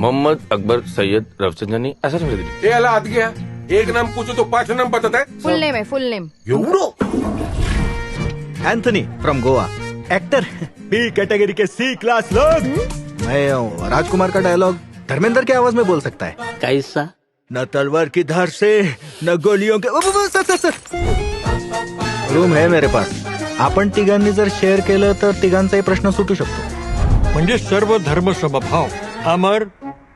Mohammed Akbar Syed Rafsanjani ऐसा समझ लीजिए। ये अला हात गया एक नाम पूछो तो पाँच नाम बताता है। फुल नेम है full name. Anthony from Goa. Actor? B category K C class लोग। मैं हूँ, राजकुमार का डायलॉग धर्मेंद्र की आवाज़ में बोल सकता है। कैसा? न तलवार की धार से न गोलियों के सर सर सर। रूम है मेरे पास। आपण तिघांनी जर शेअर केलं तर तिघांचाही प्रश्न सुटू शकतो। म्हणजे सर्व धर्म समभाव। अमर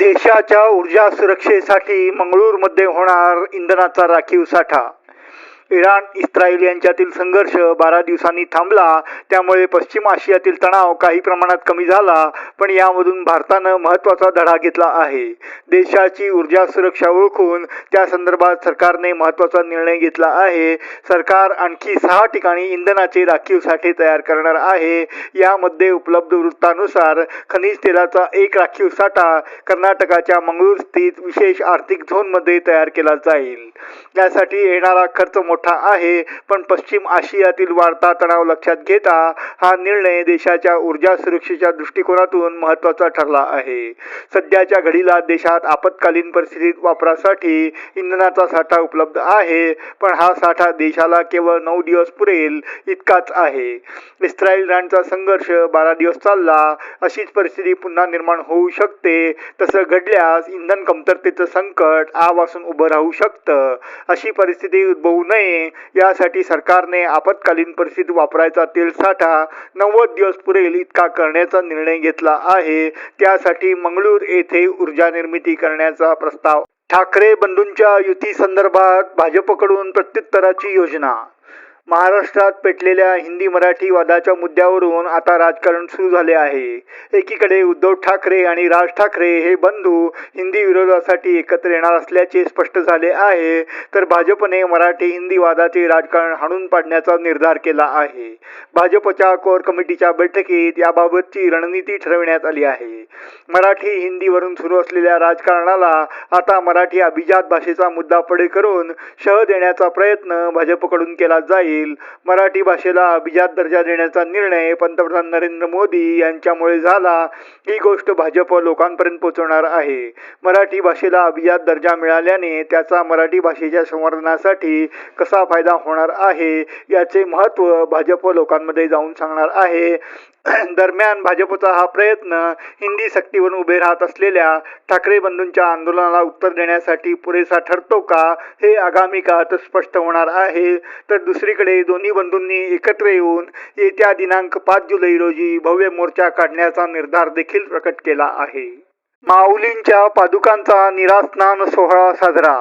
देशाच्या ऊर्जा सुरक्षेसाठी मंगळूरमध्ये होणार इंधनाचा राखीव साठा. इराण इस्रायल यांच्यातील संघर्ष बारा दिवसांनी थांबला. त्यामुळे पश्चिम आशियातील तणाव काही प्रमाणात कमी झाला पण यामधून भारतानं महत्त्वाचा धडा घेतला आहे. देशाची ऊर्जा सुरक्षा ओळखून त्या संदर्भात सरकारने महत्त्वाचा निर्णय घेतला आहे. सरकार आणखी सहा ठिकाणी इंधनाचे राखीव साठे तयार करणार आहे. यामध्ये उपलब्ध वृत्तानुसार खनिज तेलाचा एक राखीव साठा कर्नाटकाच्या मंगळूर स्थित विशेष आर्थिक झोनमध्ये तयार केला जाईल. यासाठी येणारा खर्च मोठा आहे. पण पश्चिम आशियातील वाढता तणाव लक्षात घेता हा निर्णय देशाच्या ऊर्जा सुरक्षेच्या दृष्टिकोनातून महत्त्वाचा ठरला आहे. सध्याच्या घडीला देशात आपत्कालीन परिस्थितीत वापरासाठी इंधनाचा साठा उपलब्ध आहे पण हा साठा देशाला केवळ नऊ दिवस पुरेल इतकाच आहे. इस्रायल इराणचा संघर्ष बारा दिवस चालला अशीच परिस्थिती पुन्हा निर्माण होऊ शकते. तसं घडल्यास इंधन कमतरतेचं संकट आवासून उभं राहू शकतं. अशी परिस्थिती उद्भवू नये यासाठी सरकारने आपत्कालीन परिस्थितीत वापरायचा तेल साठा नव्वद दिवस पुरेल इतका करण्याचा निर्णय घेतला आहे. त्यासाठी मंगळूर येथे ऊर्जा निर्मिती करण्याचा प्रस्ताव. ठाकरे बंधूंच्या युती संदर्भात भाजपकडून प्रत्युत्तराची योजना. महाराष्ट्रात पेटलेल्या हिंदी मराठी वादाच्या मुद्द्यावरून आता राजकारण सुरू झाले आहे. एकीकडे उद्धव ठाकरे आणि राज ठाकरे हे बंधू हिंदी विरोधासाठी एकत्र येणार असल्याचे स्पष्ट झाले आहे तर भाजपने मराठी हिंदी वादाचे राजकारण हाणून पाडण्याचा निर्धार केला आहे. भाजपच्या कोर कमिटीच्या बैठकीत याबाबतची रणनीती ठरविण्यात आली आहे. मराठी हिंदीवरून सुरू असलेल्या राजकारणाला आता मराठी अभिजात भाषेचा मुद्दा पुढे करून शह देण्याचा प्रयत्न भाजपकडून केला जाईल मराठी भाषेला अभिजात दर्जा देण्याचा निर्णय पंतप्रधान नरेंद्र मोदी यांच्यामुळे झाला. ही गोष्ट भाजप लोकांपर्यंत पोहोचवणार आहे. मराठी भाषेला अभिजात दर्जा मिळाल्याने त्याचा मराठी भाषेच्या संवर्धनासाठी कसा फायदा होणार आहे याचे महत्त्व भाजप लोकांमध्ये जाऊन सांगणार आहे. दरम्यान भाजपचा हा प्रयत्न हिंदी सक्तीवरून उभे राहत असलेल्या ठाकरे बंधूंच्या आंदोलनाला उत्तर देण्यासाठी पुरेसा ठरतो का हे आगामी काळात स्पष्ट होणार आहे. तर दुसरीकडे दोन्ही बंधूंनी एकत्र येऊन येत्या दिनांक पाच जुलै रोजी भव्य मोर्चा काढण्याचा निर्धार देखील प्रकट केला आहे. माऊलींच्या पादुकांचा निरास्नान सोहळा साजरा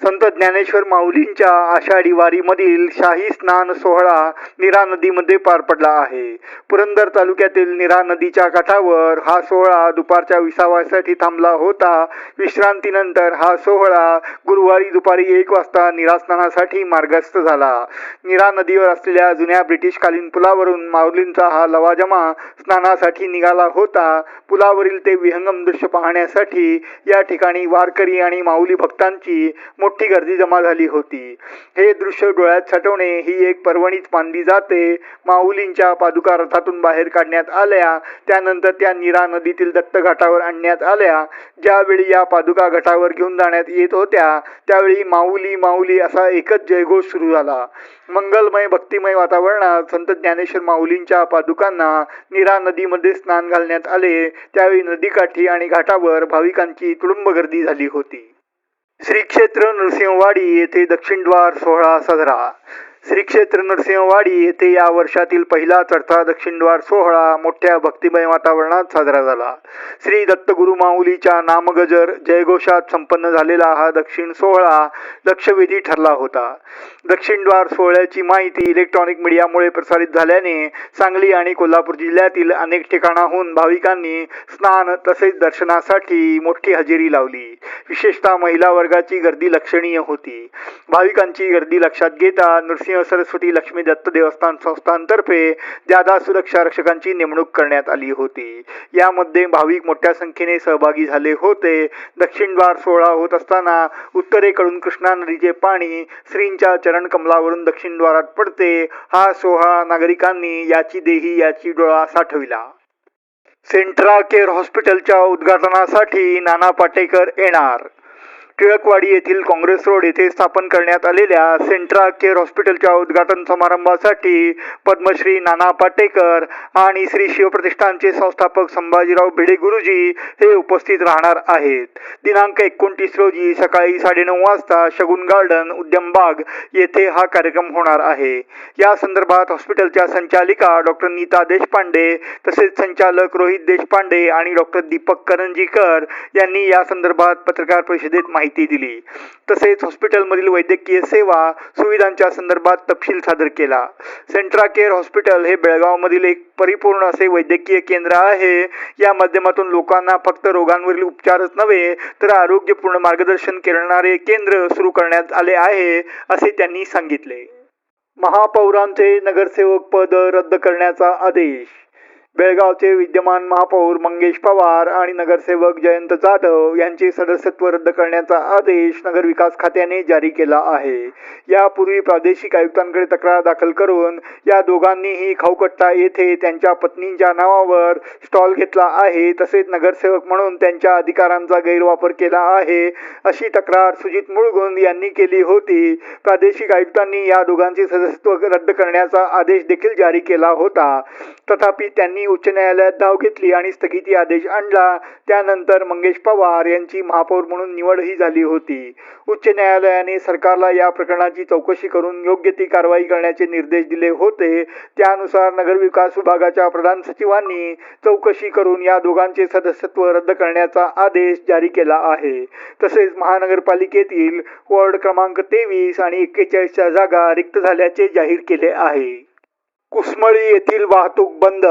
संत ज्ञानेश्वर माऊलींच्या आषाढी वारीमधील शाही स्नान सोहळा निरा नदीमध्ये पार पडला आहे. पुरंदर तालुक्यातील निरा नदीच्या काठावर हा सोहळा दुपारच्या विसाव्यासाठी थांबला होता. विश्रांतीनंतर हा सोहळा गुरुवारी दुपारी एक वाजता निरास्नानासाठी मार्गस्थ झाला. निरा नदीवर असलेल्या जुन्या ब्रिटिशकालीन पुलावरून माऊलींचा हा लवाजमा स्नानासाठी निघाला होता. पुलावरील ते विहंगम दृश्य पाहण्यासाठी या ठिकाणी वारकरी आणि माऊली भक्तांची मोठी गर्दी जमा झाली होती. हे दृश्य डोळ्यात साठवणे ही एक पर्वणीच मानली जाते. माऊलींच्या पादुका रथातून बाहेर काढण्यात आल्या त्यानंतर त्या निरा नदीतील दत्तघाटावर आणण्यात आल्या. ज्यावेळी या पादुका घाटावर घेऊन जाण्यात येत होत्या त्यावेळी माऊली माऊली असा एकच जयघोष सुरू झाला. मंगलमय भक्तिमय वातावरणात संत ज्ञानेश्वर माऊलींच्या पादुकांना निरा नदीमध्ये स्नान घालण्यात आले. त्यावेळी नदीकाठी आणि घाटावर भाविकांची तुडुंब गर्दी झाली होती. श्री क्षेत्र नृसिंहवाडी येथे दक्षिण द्वार सोहळा साजरा. श्री क्षेत्र नरसिंहवाडी येथे या वर्षातील पहिला चढता दक्षिणद्वार सोहळा मोठ्या भक्तिमय वातावरणात साजरा झाला. श्री दत्तगुरु माऊलीच्या नामगजर जयघोषात संपन्न झालेला हा दक्षिण सोहळा लक्षवेधी ठरला होता. दक्षिणद्वार सोहळ्याची माहिती इलेक्ट्रॉनिक मीडियामुळे प्रसारित झाल्याने सांगली आणि कोल्हापूर जिल्ह्यातील अनेक ठिकाणाहून भाविकांनी स्नान तसेच दर्शनासाठी मोठी हजेरी लावली. विशेषतः महिला वर्गाची गर्दी लक्षणीय होती. भाविकांची गर्दी लक्षात घेता नृसिंह सरस्वती लक्ष्मी दत्त देवस्थान संस्थांतर्फे जादा सुरक्षा रक्षकांची नेमणूक करण्यात आली होती. यामध्ये भाविक मोठ्या संख्येने सहभागी झाले होते. दक्षिण द्वार सोहळा होत असताना उत्तरेकडून कृष्णा नदीचे पाणी श्रींच्या चरण कमलावरून दक्षिण द्वारात पडते. हा सोहळा नागरिकांनी याची देही याची डोळा साठविला. सेंट्रा केअर हॉस्पिटलच्या उद्घाटनासाठी नाना पाटेकर येणार. टिळकवाडी येथील काँग्रेस रोड येथे स्थापन करण्यात आलेल्या सेंट्रा केअर हॉस्पिटलच्या उद्घाटन समारंभासाठी पद्मश्री नाना पाटेकर आणि श्री शिवप्रतिष्ठानचे संस्थापक संभाजीराव भिडे गुरुजी हे उपस्थित राहणार आहेत. दिनांक एकोणतीस रोजी सकाळी साडेनऊ वाजता शगुन गार्डन उद्यमबाग येथे हा कार्यक्रम होणार आहे. या संदर्भात हॉस्पिटलच्या संचालिका डॉक्टर नीता देशपांडे तसेच संचालक रोहित देशपांडे आणि डॉक्टर दीपक करंजीकर यांनी या संदर्भात पत्रकार परिषदेत माहिती माहिती दिली. तसेच हॉस्पिटलमधील वैद्यकीय सेवा सुविधांच्या संदर्भात तपशील सादर केला. सेंट्रा केअर हॉस्पिटल हे बेळगावमधील एक परिपूर्ण असे वैद्यकीय केंद्र आहे. या माध्यमातून लोकांना फक्त रोगांवरील उपचारच नव्हे तर आरोग्यपूर्ण मार्गदर्शन करणारे केंद्र सुरू करण्यात आले आहे असे त्यांनी सांगितले. महापौरांचे नगरसेवक पद रद्द करण्याचा आदेश बेळगावचे विद्यमान महापौर मंगेश पवार आणि नगरसेवक जयंत जाधव यांचे सदस्यत्व रद्द करण्याचा आदेश नगरविकास खात्याने जारी केला आहे. यापूर्वी प्रादेशिक आयुक्तांकडे तक्रार दाखल करून या दोघांनीही खाऊकट्टा येथे त्यांच्या पत्नींच्या नावावर स्टॉल घेतला आहे. तसेच नगरसेवक म्हणून त्यांच्या अधिकारांचा गैरवापर केला आहे अशी तक्रार सुजित मुळगुंद यांनी केली होती. प्रादेशिक आयुक्तांनी या दोघांचे सदस्यत्व रद्द करण्याचा आदेश देखील जारी केला होता. तथापि त्यांनी उच्च न्यायालयात धाव घेतली आणि स्थगिती आदेश आणला. त्यानंतर मंगेश पवार यांची महापौर म्हणून निवडही झाली होती. उच्च न्यायालयाने सरकारला या प्रकरणाची चौकशी करून योग्य ती कारवाई करण्याचे निर्देश दिले होते. त्यानुसार नगरविकास विभागाच्या प्रधान सचिवांनी चौकशी करून या दोघांचे सदस्यत्व रद्द करण्याचा आदेश जारी केला आहे. तसेच महानगरपालिकेतील वॉर्ड क्रमांक तेवीस आणि एक्केचाळीसच्या जागा रिक्त झाल्याचे जाहीर केले आहे. कुसमळी येथील वाहतूक बंद.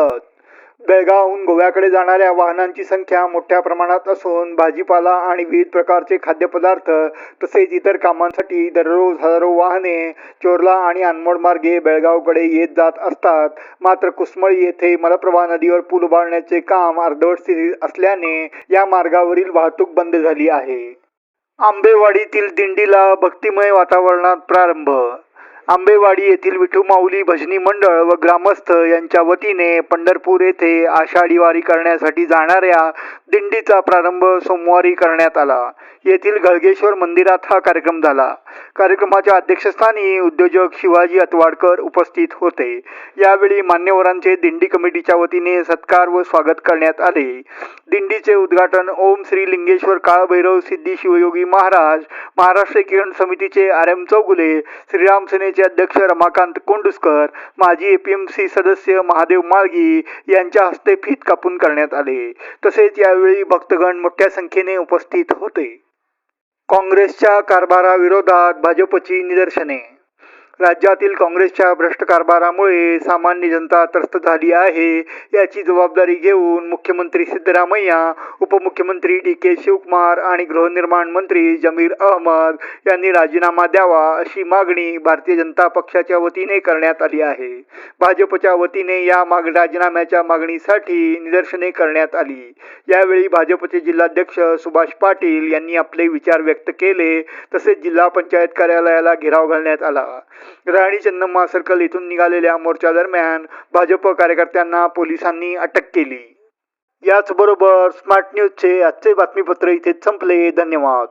बेळगावहून गोव्याकडे जाणाऱ्या वाहनांची संख्या मोठ्या प्रमाणात असून भाजीपाला आणि विविध प्रकारचे खाद्यपदार्थ तसेच इतर कामांसाठी दररोज हजारो वाहने चोरला आणि अनमोड मार्गे बेळगावकडे येत जात असतात. मात्र कुसमळी येथे मलप्रभा नदीवर पूल उभारण्याचे काम अर्धवट स्थितीत असल्याने या मार्गावरील वाहतूक बंद झाली आहे. आंबेवाडीतील दिंडीला भक्तिमय वातावरणात प्रारंभ आंबेवाडी येथील विठू माऊली भजनी मंडळ व ग्रामस्थ यांच्या वतीने पंढरपूर येथे आषाढी वारी करण्यासाठी जाणाऱ्या दिंडीचा प्रारंभ सोमवारी करण्यात आला. येथील गळगेश्वर मंदिरात हा कार्यक्रम झाला. कार्यक्रमाच्या अध्यक्षस्थानी उद्योजक शिवाजी अतवाडकर उपस्थित होते. यावेळी मान्यवरांचे दिंडी कमिटीच्या वतीने सत्कार व स्वागत करण्यात आले. दिंडीचे उद्घाटन ओम श्री लिंगेश्वर काळभैरव सिद्धी शिवयोगी महाराज महाराष्ट्र किरण समितीचे आर एम चौगुले श्रीराम सेनेचे अध्यक्ष रमाकांत कोंडुस्कर माजी एपीएमसी सदस्य महादेव माळगी यांच्या हस्ते फीत कापून करण्यात आले. तसेच या यावेळी भक्तगण मोठ्या संख्येने उपस्थित होते. काँग्रेसच्या कारभाराविरोधात भाजपची निदर्शने. राज्यातील काँग्रेसच्या भ्रष्ट कारभारामुळे सामान्य जनता त्रस्त झाली आहे. याची जबाबदारी घेऊन मुख्यमंत्री सिद्धरामय्या उपमुख्यमंत्री डी के शिवकुमार आणि गृहनिर्माण मंत्री जमीर अहमद यांनी राजीनामा द्यावा अशी मागणी भारतीय जनता पक्षाच्या वतीने करण्यात आली आहे. भाजपच्या वतीने या माग राजीनाम्याच्या मागणीसाठी निदर्शने करण्यात आली. यावेळी भाजपचे जिल्हाध्यक्ष सुभाष पाटील यांनी आपले विचार व्यक्त केले. तसेच जिल्हा पंचायत कार्यालयाला घेराव घालण्यात आला. राणी चन्नम्मा सर्कल इथून निघालेल्या मोर्चा दरम्यान भाजप कार्यकर्त्यांना पोलिसांनी अटक केली. याचबरोबर स्मार्ट न्यूजचे आजचे बातमीपत्र इथे संपले. धन्यवाद.